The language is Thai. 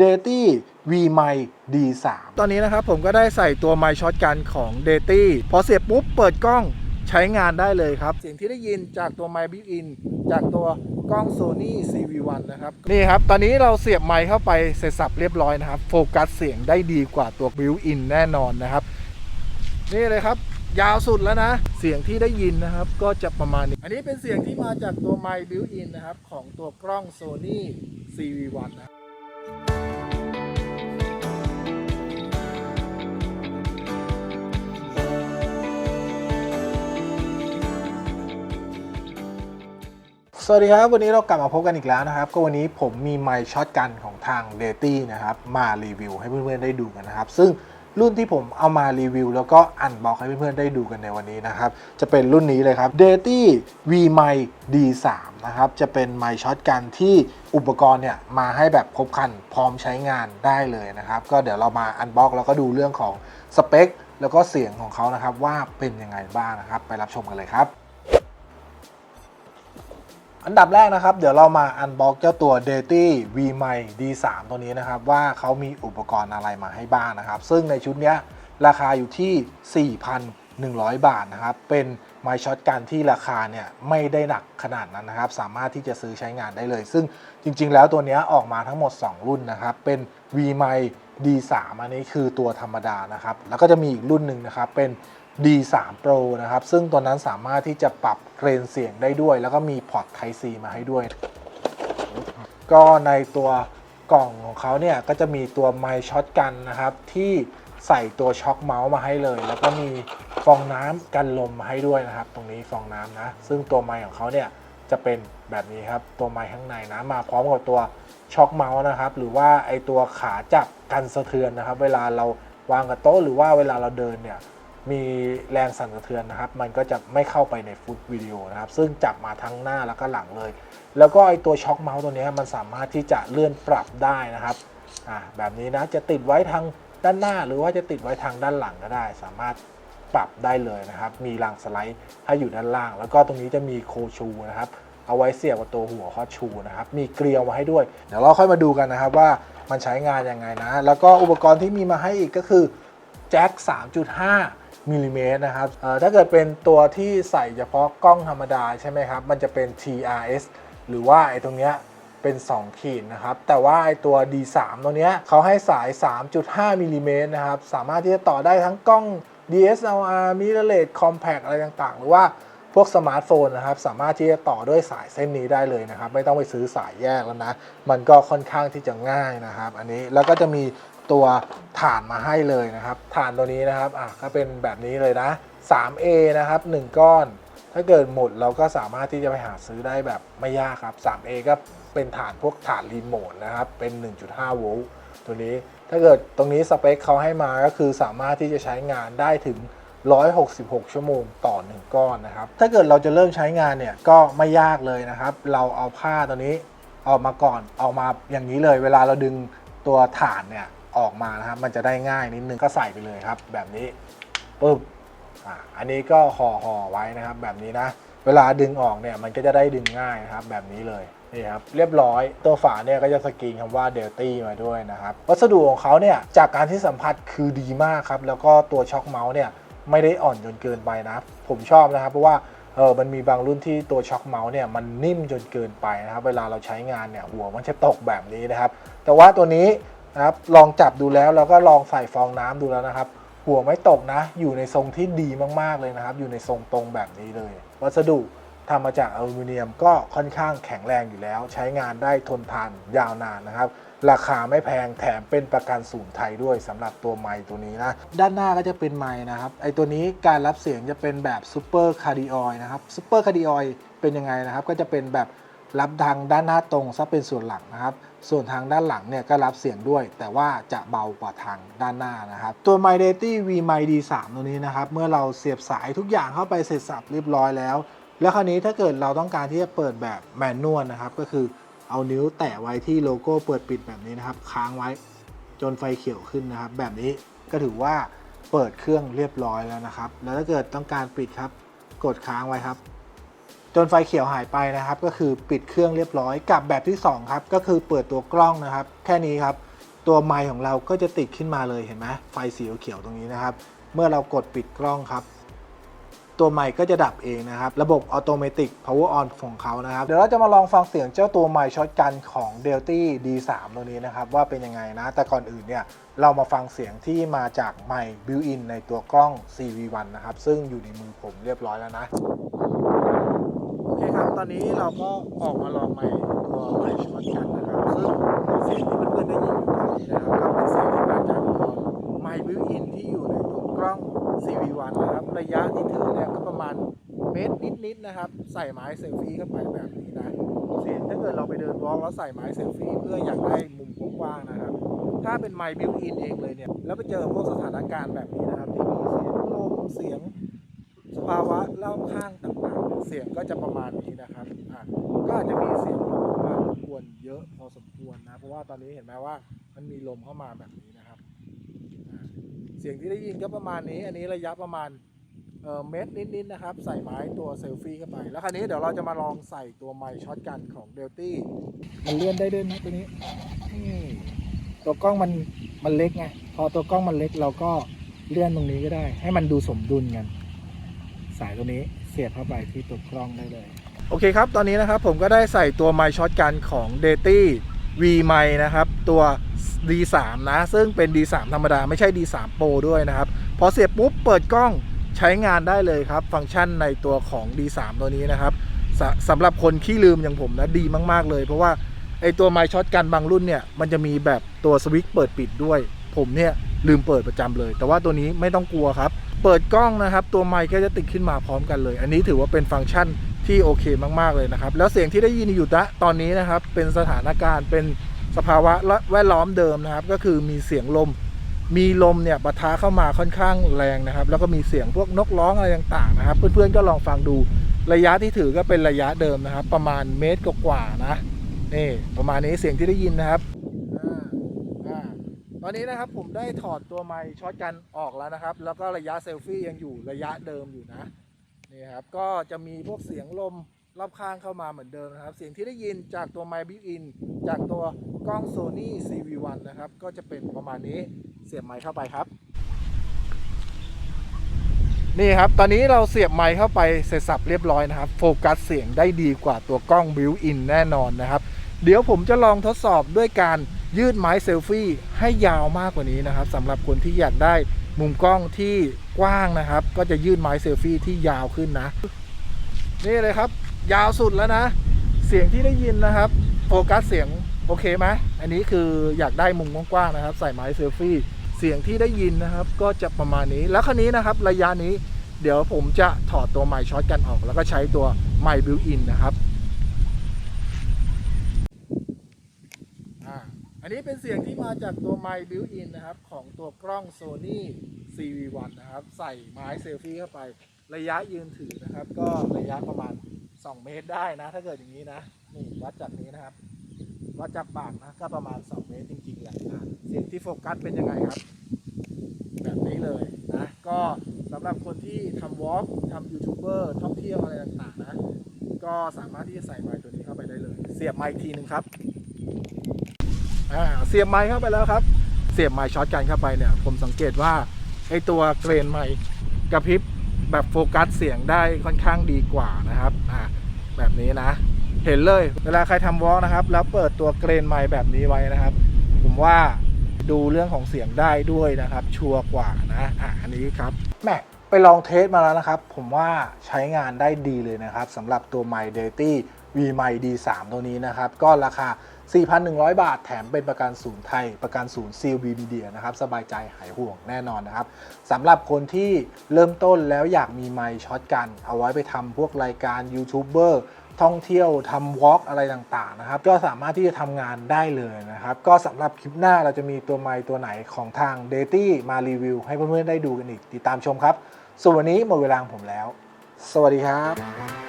d a t y V m i D3 ตอนนี้นะครับผมก็ได้ใส่ตัวไมช็อตกันของ d a t y พอเสียบปุ๊บเปิดกล้องใช้งานได้เลยครับ เสียงที่ได้ยินจากตัวไมค์บิวอินจากตัวกล้อง Sony CV1 นะครับ นี่ครับ ตอนนี้เราเสียบไมค์เข้าไปเสร็จสับเรียบร้อยนะครับ โฟกัสเสียงได้ดีกว่าตัวบิวอินแน่นอนนะครับ นี่เลยครับยาวสุดแล้วนะ เสียงที่ได้ยินนะครับ ก็จะประมาณนี้ อันนี้เป็นเสียงที่มาจากตัวไมค์บิวอินนะครับ ของตัวกล้อง Sony CV1 นะ สวัสดีครับ วันนี้เรากลับมาพบกันอีกแล้วนะครับ ก็วันนี้ผมมีไมค์ช็อตกันของทาง d a t y นะครับ มารีวิวให้เพื่อนๆได้ดูกันนะครับ ซึ่งรุ่นที่ผมเอามารีวิว แล้วก็อันบอกให้เพื่อนๆได้ดูกันในวันนี้นะครับ จะเป็นรุ่นนี้เลยครับ d a t y V m i D3 นะครับ จะเป็นไมค์ช็อตกันที่อุปกรณ์เนี่ยมาให้แบบครบครันพร้อมใช้งานได้เลยนะครับ ก็เดี๋ยวเรามาอันบ็อกแล้วก็ดูเรื่องของสเปคแล้วก็เสียงของเขานะครับว่าเป็นยังไงบ้างนะครับ ไปรับชมกันเลยครับ อันดับแรกนะครับ เดี๋ยวเรามาอันบ็อกเจ้าตัว d a t y V m i D3 ตัวนี้นะครับ ว่าเขามีอุปกรณ์อะไรมาให้บ้างนะครับ ซึ่งในชุดนี้ราคาอยู่ที่ 4,100 บาทนะครับ เป็นไมค์ช็อตกันที่ราคาเนี่ยไม่ได้หนักขนาดนั้นนะครับ สามารถที่จะซื้อใช้งานได้เลย ซึ่งจริง ๆ แล้วตัวนี้ออกมาทั้งหมด 2 รุ่นนะครับ เป็น V m i D3 อันนี้คือตัวธรรมดานะครับ แล้วก็จะมีอีกรุ่นหนึ่งนะครับเป็น D3 Pro นะครับ ซึ่งตัวนั้นสามารถที่จะปรับเกรนเสียงได้ด้วย แล้วก็มีพอร์ต Type C มาให้ด้วย ก็ในตัวกล่องของเขาเนี่ย ก็จะมีตัวไมช็อตกันนะครับ ที่ใส่ตัวช็อคเมาส์มาให้เลย แล้วก็มีฟองน้ำกันลมมาให้ด้วยนะครับ ตรงนี้ฟองน้ำนะ ซึ่งตัวไมของเขาเนี่ยจะเป็นแบบนี้ครับ ตัวไมข้างในนะมาพร้อมกับตัวช็อคเมาส์นะครับ หรือว่าไอตัวขาจับกันสะเทือนนะครับ เวลาเราวางกับโต๊ะหรือว่าเวลาเราเดินเนี่ย มีแรงสั่นสะเทือนนะครับ มันก็จะไม่เข้าไปในฟุตวิดีโอนะครับ ซึ่งจับมาทั้งหน้าแล้วก็หลังเลย แล้วก็ไอตัวช็อคเมาส์ตัวนี้มันสามารถที่จะเลื่อนปรับได้นะครับอ่าแบบนี้นะจะติดไว้ทางด้านหน้า หรือว่าจะติดไว้ทางด้านหลังก็ได้ สามารถปรับได้เลยนะครับ มีรางสไลด์ให้อยู่ด้านล่าง แล้วก็ตรงนี้จะมีโคชูนะครับเอาไว้เสียบกับตัวหัวข้อชูนะครับ มีเกลียวมาให้ด้วย เดี๋ยวเราค่อยมาดูกันนะครับว่ามันใช้งานยังไงนะ แล้วก็อุปกรณ์ที่มีมาให้อีกก็คือแจ็ค3.5 มิลลิเมตรนะครับถ้าเกิดเป็นตัวที่ใส่เฉพาะกล้องธรรมดาใช่ไหมครับ มันจะเป็น TRS หรือว่าไอ้ตรงเนี้ยเป็น 2 ขีดนะครับ แต่ว่าไอ้ตัว D3 ตัวเนี้ยเขาให้สาย 3.5มิลลิเมตรนะครับ สามารถที่จะต่อได้ทั้งกล้อง DSLR mirrorless compact อะไรต่างๆ หรือว่าพวกสมาร์ทโฟนนะครับ สามารถที่จะต่อด้วยสายเส้นนี้ได้เลยนะครับ ไม่ต้องไปซื้อสายแยกแล้วนะ มันก็ค่อนข้างที่จะง่ายนะครับ อันนี้แล้วก็จะมี ตัวถ่านมาให้เลยนะครับถ่านตัวนี้นะครับอะก็เป็นแบบนี้เลยนะ 3A นะครับ 1 ก้อน ถ้าเกิดหมดเราก็สามารถที่จะไปหาซื้อได้แบบไม่ยากครับ 3A ก็เป็นฐานพวกฐานรีโมทนะครับ เป็น 1.5 โวลต์ตัวนี้ ถ้าเกิดตรงนี้สเปคเขาให้มาก็คือสามารถที่จะใช้งานได้ถึง 166 ชั่วโมงต่อ 1 ก้อนนะครับ ถ้าเกิดเราจะเริ่มใช้งานเนี่ยก็ไม่ยากเลยนะครับ เราเอาผ้าตัวนี้ออกมาก่อนออกมาอย่างนี้เลย เวลาเราดึงตัวฐานเนี่ย ออกมานะครับ มันจะได้ง่ายนิดนึงก็ใส่ไปเลยครับ แบบนี้ปึ๊บอะอันนี้ก็ห่อห่อไว้นะครับ แบบนี้นะ เวลาดึงออกเนี่ยมันก็จะได้ดึงง่ายนะครับ แบบนี้เลยนี่ครับเรียบร้อยตัวฝาเนี่ยก็จะสกรีนคำว่าเดลตี้มาด้วยนะครับ วัสดุของเขาเนี่ยจากการที่สัมผัสคือดีมากครับ แล้วก็ตัวช็อคเมาส์เนี่ยไม่ได้อ่อนจนเกินไปนะ ผมชอบนะครับ เพราะว่าเออมันมีบางรุ่นที่ตัวช็อคเมาส์เนี่ยมันนิ่มจนเกินไปนะครับ เวลาเราใช้งานเนี่ยหัวมันจะตกแบบนี้นะครับ แต่ว่าตัวนี้ นะครับ ลองจับดูแล้วแล้วก็ลองใส่ฟองน้ำดูแล้วนะครับ หัวไม่ตกนะ อยู่ในทรงที่ดีมากๆเลยนะครับ อยู่ในทรงตรงแบบนี้เลย วัสดุทำมาจากอลูมิเนียมก็ค่อนข้างแข็งแรงอยู่แล้ว ใช้งานได้ทนทานยาวนานนะครับ ราคาไม่แพงแถมเป็นประกันศูนย์ไทยด้วยสำหรับตัวไมค์ตัวนี้นะ ด้านหน้าก็จะเป็นไมค์นะครับ ไอตัวนี้การรับเสียงจะเป็นแบบซูเปอร์คาร์ดิออยนะครับซูเปอร์คาร์ดิออยเป็นยังไงนะครับ ก็จะเป็นแบบ รับทางด้านหน้าตรงซะเป็นส่วนหลังนะครับ ส่วนทางด้านหลังเนี่ยก็รับเสียงด้วย แต่ว่าจะเบากว่าทางด้านหน้านะครับ ตัว m y d a t y V m i D3 ตัวนี้นะครับ เมื่อเราเสียบสายทุกอย่างเข้าไปเสร็จสับเรียบร้อยแล้ว แล้วคราวนี้ถ้าเกิดเราต้องการที่จะเปิดแบบแมนนวลนะครับ ก็คือเอานิ้วแตะไว้ที่โลโก้เปิดปิดแบบนี้นะครับ ค้างไว้จนไฟเขียวขึ้นนะครับ แบบนี้ก็ถือว่าเปิดเครื่องเรียบร้อยแล้วนะครับ แล้วถ้าเกิดต้องการปิดครับ กดค้างไว้ครับ นไฟเขียวหายไปนะครับ ก็คือปิดเครื่องเรียบร้อยกับแบบที่ 2 ครับ ก็คือเปิดตัวกล้องนะครับ แค่นี้ครับ ตัวไมค์ของเราก็จะติดขึ้นมาเลยเห็นไหมไฟสีเขียวตรงนี้นะครับ เมื่อเรากดปิดกล้องครับ ตัวไมค์ก็จะดับเองนะครับ ระบบอัตโนมัติ power on ของเขานะครับ เดี๋ยวเราจะมาลองฟังเสียงเจ้าตัวไมค์ช็อตกันของ d e l t y D3 ตัวนี้นะครับ ว่าเป็นยังไงนะ แต่ก่อนอื่นเนี่ยเรามาฟังเสียงที่มาจากไมค์ built-in ในตัวกล้อง CV1 นะครับซึ่งอยู่ในมือผมเรียบร้อยแล้วนะ เคครับ ตอนนี้เราก็ออกมาลองไมค์ตัวไมค์ช็อตกันนะครับ ซึ่งเสียงที่เพื่อนๆได้ยินอยู่ตอนนี้นะครับก็เป็นเสียงที่มาจากตัวไมค์บิวอินที่อยู่ในตัวกล้อง CV1 นะครับ ระยะที่ถือเนี่ยก็ประมาณเมตรนิดๆนะครับ ใส่ไม้เซลฟี่เข้าไปแบบนี้นะ เสียงถ้าเกิดเราไปเดินวอล์กแล้วใส่ไม้เซลฟี่เพื่ออยากได้มุมกว้างๆนะครับ ถ้าเป็นไมค์บิวอินเองเลยเนี่ย แล้วไปเจอพวกสถานการณ์แบบนี้นะครับที่มีเสียงลมเสียงสภาวะรอบข้างต่าง เสียงก็จะประมาณนี้นะครับอะก็อาจจะมีเสียงลมเข้ามารบกวนเยอะพอสมควรนะ เพราะว่าตอนนี้เห็นไหมว่ามันมีลมเข้ามาแบบนี้นะครับอะเสียงที่ได้ยินก็ประมาณนี้ อันนี้ระยะประมาณเอ่อเมตรนิดๆนะครับ ใส่ไม้ตัวเซลฟี่เข้าไป แล้วคราวนี้เดี๋ยวเราจะมาลองใส่ตัวไมค์ช็อตกันของเดลตี้มันเลื่อนได้ด้วยนะตัวนี้นี่ตัวกล้องมันมันเล็กไงพอตัวกล้องมันเล็กเราก็เลื่อนตรงนี้ก็ได้ ให้มันดูสมดุลกัน สายตัวนี้เสียบเข้าไปที่ตัวกล้องได้เลย โอเคครับ ตอนนี้นะครับผมก็ได้ใส่ตัวไมค์ช็อตกันของ d e t y V ไมค์นะครับ ตัว D3 นะ ซึ่งเป็น D3 ธรรมดา ไม่ใช่ D3 Pro ด้วยนะครับ พอเสียบปุ๊บเปิดกล้องใช้งานได้เลยครับ ฟังก์ชันในตัวของ D3 ตัวนี้นะครับสสำหรับคนขี้ลืมอย่างผมนะดีมาก ๆ เลย เพราะว่าไอตัวไมค์ช็อตกันบางรุ่นเนี่ย มันจะมีแบบตัวสวิตช์เปิดปิดด้วย ผมเนี่ยลืมเปิดประจำเลย แต่ว่าตัวนี้ไม่ต้องกลัวครับ เปิดกล้องนะครับ ตัวไมค์ก็จะติดขึ้นมาพร้อมกันเลย อันนี้ถือว่าเป็นฟังก์ชันที่โอเคมาก ๆ เลยนะครับ แล้วเสียงที่ได้ยินอยู่ณตอนนี้นะครับ เป็นสถานการณ์เป็นสภาวะแวดล้อมเดิมนะครับ ก็คือมีเสียงลม มีลมเนี่ยปะทะเข้ามาค่อนข้างแรงนะครับ แล้วก็มีเสียงพวกนกร้องอะไรต่างๆนะครับ เพื่อนๆก็ลองฟังดูระยะที่ถือก็เป็นระยะเดิมนะครับ ประมาณเมตรกว่าๆนะนี่ประมาณนี้เสียงที่ได้ยินนะครับ อนนี้นะครับผมได้ถอดตัวไมค์ช็อตกันออกแล้วนะครับ แล้วก็ระยะเซลฟี่ยังอยู่ระยะเดิมอยู่นะนี่ครับก็จะมีพวกเสียงลมรอบข้างเข้ามาเหมือนเดิมนะครับ เสียงที่ได้ยินจากตัวไมค์บิวอินจากตัวกล้อง Sony CV1 นะครับ ก็จะเป็นประมาณนี้เสียบไมค์เข้าไปครับ นี่ครับ ตอนนี้เราเสียบไมค์เข้าไปเสร็จสับเรียบร้อยนะครับ โฟกัสเสียงได้ดีกว่าตัวกล้องบิวอินแน่นอนนะครับ เดี๋ยวผมจะลองทดสอบด้วยการ ยืดไม้เซลฟี่ให้ยาวมากกว่านี้นะครับสำหรับคนที่อยากได้มุมกล้องที่กว้างนะครับ ก็จะยืดไม้เซลฟี่ที่ยาวขึ้นนะ นี่เลยครับ ยาวสุดแล้วนะ เสียงที่ได้ยินนะครับโฟกัสเสียงโอเคไหมอันนี้คืออยากได้มุมกว้างๆนะครับ ใส่ไม้เซลฟี่เสียงที่ได้ยินนะครับ ก็จะประมาณนี้แล้วคราวนี้นะครับ ระยะนี้เดี๋ยวผมจะถอดตัวไมค์ช็อตกันออก แล้วก็ใช้ตัวไมค์บิวอินนะครับ อ่าอั นนี้เป็นเสียงที่มาจากตัวไมค์บิวอินนะครับ ของตัวกล้อง Sony CV1 นะครับ ใส่ไม้เซลฟี่เข้าไป ระยะยืนถือนะครับ ก็ระยะประมาณ 2 เมตรได้นะ ถ้าเกิดอย่างนี้นะ นี่วัดจากนี้นะครับ วัดจากปากนะ ก็ประมาณ 2 เมตรจริงๆแหละนะเสียงที่โฟกัสเป็นยังไงครับ แบบนี้เลยนะ ก็สำหรับคนที่ทำวอล์กทำยูทูบเบอร์ท่องเที่ยวอะไรต่างๆนะ ก็สามารถที่จะใส่ไมค์ตัวนี้เข้าไปได้เลย เสียบไมค์ทีหนึ่งครับ อ่าเสียบไมค์เข้าไปแล้วครับ เสียบไมค์ช็อตกันเข้าไปเนี่ย ผมสังเกตว่าไอตัวเกรนไมค์กระพริบแบบโฟกัสเสียงได้ค่อนข้างดีกว่านะครับอ่าแบบนี้นะ เห็นเลยเวลาใครทำวอล์กนะครับ แล้วเปิดตัวเกรนไมค์แบบนี้ไว้นะครับ ผมว่าดูเรื่องของเสียงได้ด้วยนะครับ ชัวร์กว่านะอะอันนี้ครับแม่ไปลองเทสมาแล้วนะครับ ผมว่าใช้งานได้ดีเลยนะครับสำหรับตัวไมค์ d a t y V ไมค์ D3 ตัวนี้นะครับ ก็ราคา 4,100 บาท แถมเป็นประกันศูนย์ไทย ประกันศูนย์ CLB Media นะครับ สบายใจหายห่วงแน่นอนนะครับสำหรับคนที่เริ่มต้นแล้วอยากมีไมค์ช็อตกัน เอาไว้ไปทำพวกรายการยูทูบเบอร์ท่องเที่ยวทำวอล์กอะไรต่างๆนะครับ ก็สามารถที่จะทำงานได้เลยนะครับ ก็สำหรับคลิปหน้าเราจะมีตัวไมค์ตัวไหนของทาง d a t y มารีวิว ให้เพื่อนๆได้ดูกันอีกติดตามชมครับส่วนวันนี้หมดเวลาของผมแล้ว สวัสดีครับ